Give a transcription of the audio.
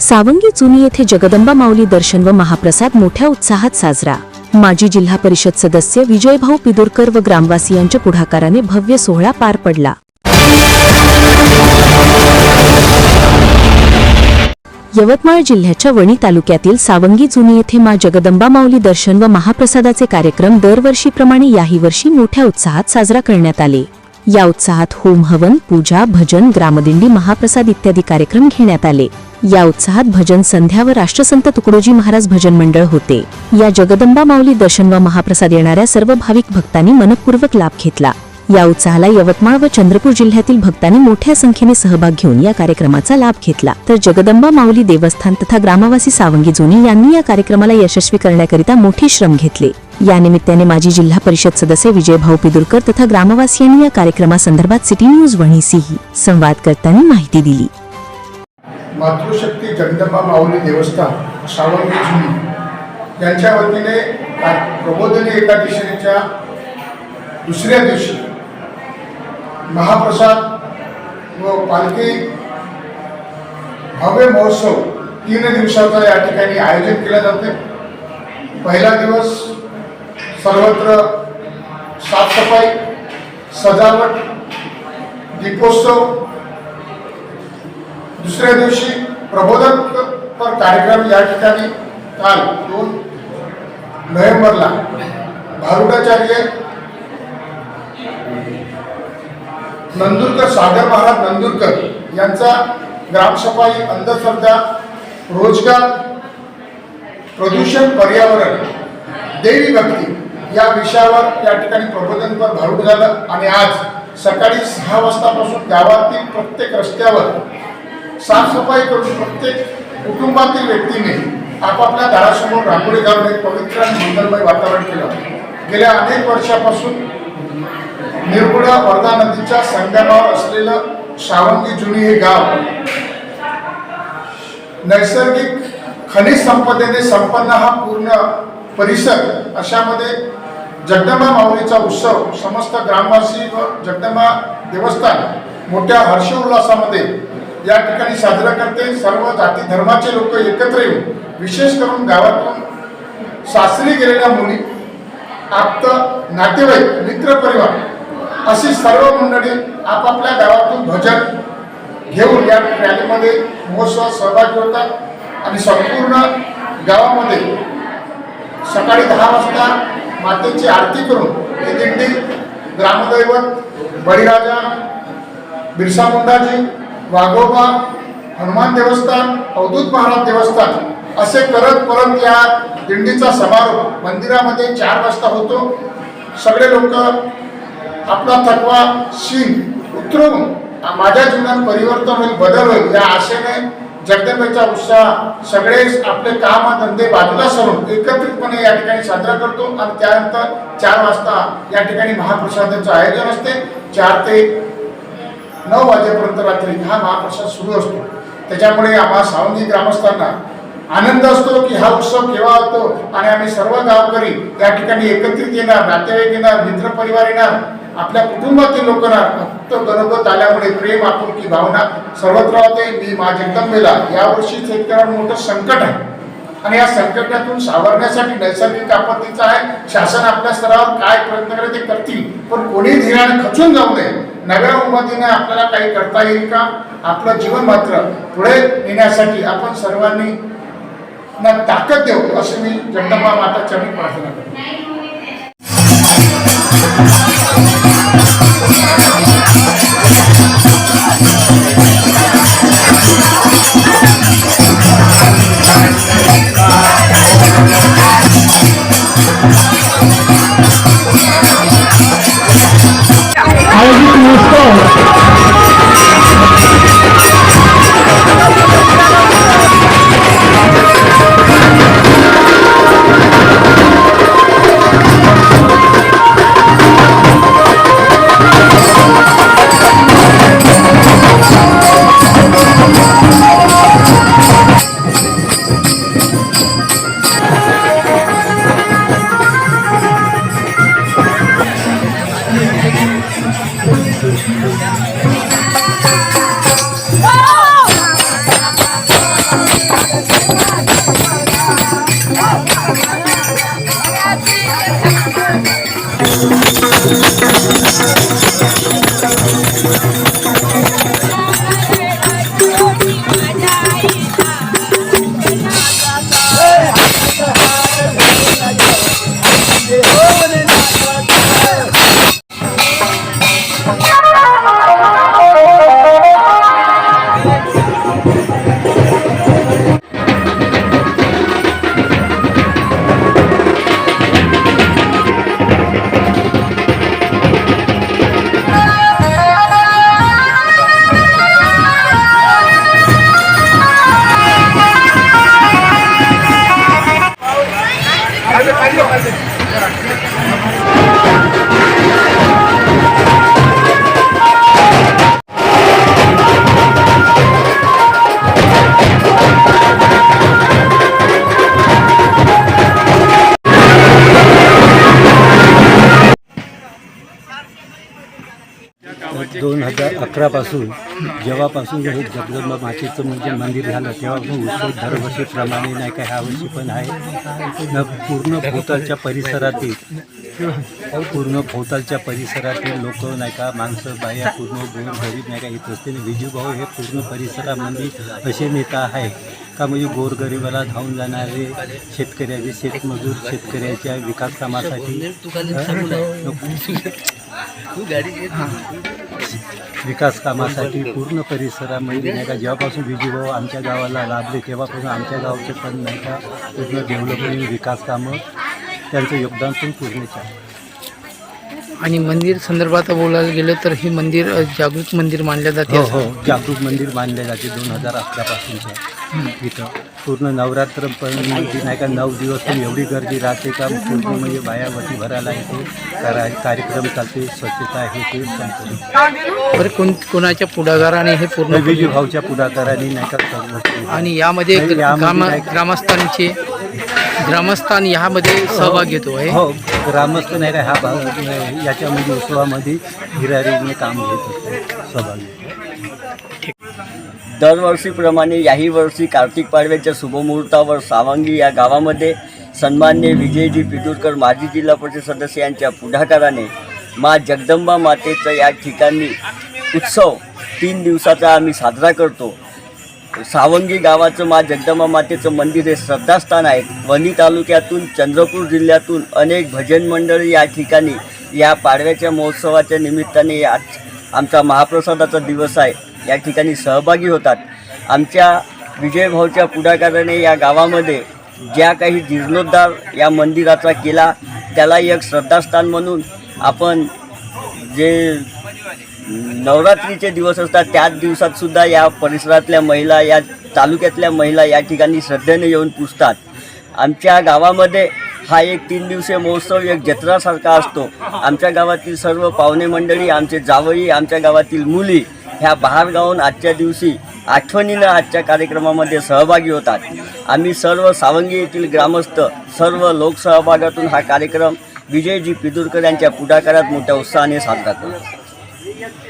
सावंगी चुनी येथे जगदंबा माऊली दर्शन व महाप्रसाद मोठ्या उत्साहात साजरा. माजी जिल्हा परिषद सदस्य विजयभाऊ पिदुरकर व ग्रामवासियांच्या पुढाकाराने भव्य सोहळा पार पडला. यवतमाळ जिल्ह्याच्या वणी तालुक्यातील सावंगी जुनी येथे मा जगदंबा माऊली दर्शन व महाप्रसादाचे कार्यक्रम दरवर्षीप्रमाणे याही वर्षी मोठ्या उत्साहात साजरा करण्यात आले. या उत्साहात होम हवन पूजा भजन ग्रामदिंडी महाप्रसाद इत्यादी कार्यक्रम घेण्यात आले. या उत्साहात भजन संध्या व राष्ट्रसंत तुकडोजी महाराज भजन मंडळ होते. या जगदंबा माऊली दर्शन व महाप्रसाद येणाऱ्या सर्व भाविक भक्तांनी मनपूर्वक लाभ घेतला. या उत्साहाला यवतमाळ व चंद्रपूर जिल्ह्यातील भक्तांनी मोठ्या संख्येने सहभाग घेऊन या कार्यक्रमाचा लाभ घेतला. तर जगदंबा माऊली देवस्थान तथा ग्रामवासी सावंगी जोनी यांनी या कार्यक्रमाला यशस्वी करण्याकरिता मोठी श्रम घेतले. या निमित्ताने माजी जिल्हा परिषद सदस्य विजय भाऊ पिदुरकर तथा ग्रामवासियांनी या कार्यक्रमासंदर्भात सिटी न्यूज वणीसीही संवाद करताना माहिती दिली. मातृशक्ती जगदंबा माऊली देवस्थान सावंगी जुनी यांच्या वतीने प्रबोधनी एकादशीच्या दुसऱ्या दिवशी महाप्रसाद व पालखी भव्य महोत्सव तीन दिवसाचा या ठिकाणी आयोजन केला जाते. पहिला दिवस सर्वत्र साफसफाई सजावट दीपोत्सव दुसऱ्या दिवशी प्रबोधनपर कार्यक्रम या ठिकाणी काल दोन नोव्हेंबरला भारुडाचार्य नंदुरकर सागर महाराज नंदुरकर यांचा ग्रामसफाई अंधश्रद्धा रोजगार प्रदूषण पर्यावरण देवी भक्ती या विषयावर या ठिकाणी प्रबोधनपर भारूड झालं. आणि आज सकाळी सहा वाजतापासून गावातील प्रत्येक रस्त्यावर साफसफाई करून प्रत्येक कुटुंबातील व्यक्तीने आपापल्या दारासमोर रांगोळी घालून एक पवित्र आणि मंगलमय वातावरण केलं गेल्या अनेक वर्षापासून निर्गुडा वर्धा नदीच्या संगमावर असलेलं सावंगी जुनी हे गाव नैसर्गिक खनिज संपदेने संपन्न हा पूर्ण परिसर अशामध्ये जगदंबा माऊलीचा उत्सव समस्त ग्रामवासी व जगदंबा देवस्थान मोठ्या हर्षोल्लासामध्ये या ठिकाणी साजरा करते. सर्व जाती धर्माचे लोक एकत्र येऊन विशेष करून गावातून सासरी गेलेल्या मुली आप्त नातेवाईक मित्रपरिवार अशी सर्व मंडळी आपापल्या गावातून भजन घेऊन या रॅलीमध्ये महोत्सवात सहभागी होतात. आणि संपूर्ण गावामध्ये सकाळी दहा वाजता मातेची आरती करून ही दिंडी ग्रामदैवत बळीराजा बिरसा मुंडाजी वाघोबा हनुमान देवस्थान अवधूत महाराज देवस्थान असे करत परत या दिंडीचा समारोप. मंदिरामध्ये चार वाजता होतो. सगळे लोक आपला थकवा शीन उतरवून माझ्या जीवनात परिवर्तन होईल बदल होईल या आशेने जगदंबेचा उत्साह सगळे आपले काम धंदे बाजूला सरून एकत्रितपणे या ठिकाणी साजरा करतो. आणि त्यानंतर चार वाजता या ठिकाणी महाप्रसादाचं आयोजन असते. चार ते नऊ वाजेपर्यंत रात्री हा महाप्रसाद सुरू असतो. त्याच्यामुळे आम्हा सावंगी ग्रामस्थांना आनंद असतो की हा उत्सव केव्हा होतो आणि आम्ही सर्व गावकरी या ठिकाणी एकत्रित येणार नातेवाईक येणार मित्रपरिवार येणार आपल्या कुटुंबातील लोक फक्त गणपत आल्यामुळे प्रेम आपुलकी भावना सर्वत्र होते मी मा जगदंबेला यावर्षी शेतकऱ्यांवर मोठं संकट आहे. आणि या संकटातून सावरण्यासाठी नैसर्गिक आपत्तीचा आहे. शासन आपल्या स्तरावर काय प्रयत्न करे ते करतील. पण कोणी धीराने खचून जाऊ नये. नव्या उमेदीने आपल्याला काही करता येईल का? आपलं जीवन मात्र पुढे नेण्यासाठी आपण सर्वांनी ना ताकद देऊ असे मी जगदंबा माता चरणी प्रार्थना करतो. stones. दोन हजार अकरापासून जेव्हापासून हे जगदंबा मातेचं म्हणजे मंदिर झालं तेव्हापासून उत्सव दरवर्षीप्रमाणे नाही का ह्या वर्षी पण आहे. न पूर्ण भोवतालच्या परिसरातील पूर्ण भोवतालच्या परिसरातील लोक नाही का माणसं बाया पूर्ण गोर गरीब नाही का येत असते आणि विजूभाऊ हे पूर्ण परिसरामध्ये असे नेता आहे का म्हणजे गोरगरिबाला धावून जाणारे शेतकऱ्याचे शेतमजूर शेतकऱ्याच्या विकास कामासाठी विकास कामासाठी पूर्ण परिसरामध्ये नाही का जेव्हापासून विजूभाऊ आमच्या गावाला लाभले तेव्हापासून आमच्या गावचे पण नाही का पूर्ण डेव्हलपमेंट विकास कामं त्यांचं योगदान पण पूर्णच आहे. आणि मंदिर संदर्भात बोलायला गेलं तर हे मंदिर अ, जागृत मंदिर मानलं जाते हो. हो जागृत मंदिर बांधले जाते दोन हजार अकरापासूनचं इथं. पूर्ण नवरात्र पण म्हणजे नाही का नऊ दिवस पण एवढी गर्दी राहते का? पूर्ण म्हणजे बायावटी भरायला येते. करा कार्यक्रम चालते स्वच्छता हे ते चालते. बरं कोण कोणाच्या पुढाकाराने हे पूर्ण विजू भाऊच्या पुढाकाराने नाही का सर्व. आणि यामध्ये ग्राम. ग्रामस्थांचे ग्रामस्थान यामध्ये सहभाग घेतो आहे. हो ग्रामस्थ नाही का ह्या भाग याच्यामध्ये उत्सवामध्ये हिरारीने काम घेत असते सहभागी दरवर्षीप्रमाणे याही वर्षी कार्तिक पाडव्याच्या शुभमुहूर्तावर सावंगी या गावामध्ये सन्मान्य विजयजी पिटूरकर माजी जिल्हा परिषद सदस्य यांच्या पुढाकाराने मा जगदंबा मातेचा या ठिकाणी उत्सव तीन दिवसाचा आम्ही साजरा करतो. सावंगी गावाचं मा जगदंबा मातेचं मंदिर हे श्रद्धास्थान आहे. वणी तालुक्यातून चंद्रपूर जिल्ह्यातून अनेक भजन मंडळी या ठिकाणी या पाडव्याच्या महोत्सवाच्या निमित्ताने आज आमचा महाप्रसादाचा दिवस आहे. या ठिकाणी सहभागी होतात. आमच्या विजयभाऊच्या पुढाकाराने या गावामध्ये ज्या काही जीर्णोद्धार या मंदिराचा केला त्याला एक श्रद्धास्थान म्हणून आपण जे नवरात्रीचे दिवस असतात त्याच दिवसातसुद्धा या परिसरातल्या महिला या तालुक्यातल्या महिला या ठिकाणी श्रद्धेने येऊन पुजतात आमच्या गावामध्ये हा एक तीन दिवसीय महोत्सव एक जत्रासारखा असतो. आमच्या गावातील सर्व पाहुणे मंडळी आमचे जावई आमच्या गावातील मुली ह्या बाहेर गावून आजच्या दिवशी आठवणीनं आजच्या कार्यक्रमामध्ये सहभागी होतात. आम्ही सर्व सावंगी येथील ग्रामस्थ सर्व लोकसहभागातून हा कार्यक्रम विजयजी पिदुरकर यांच्या पुढाकारात मोठ्या उत्साहाने साजरा करतो.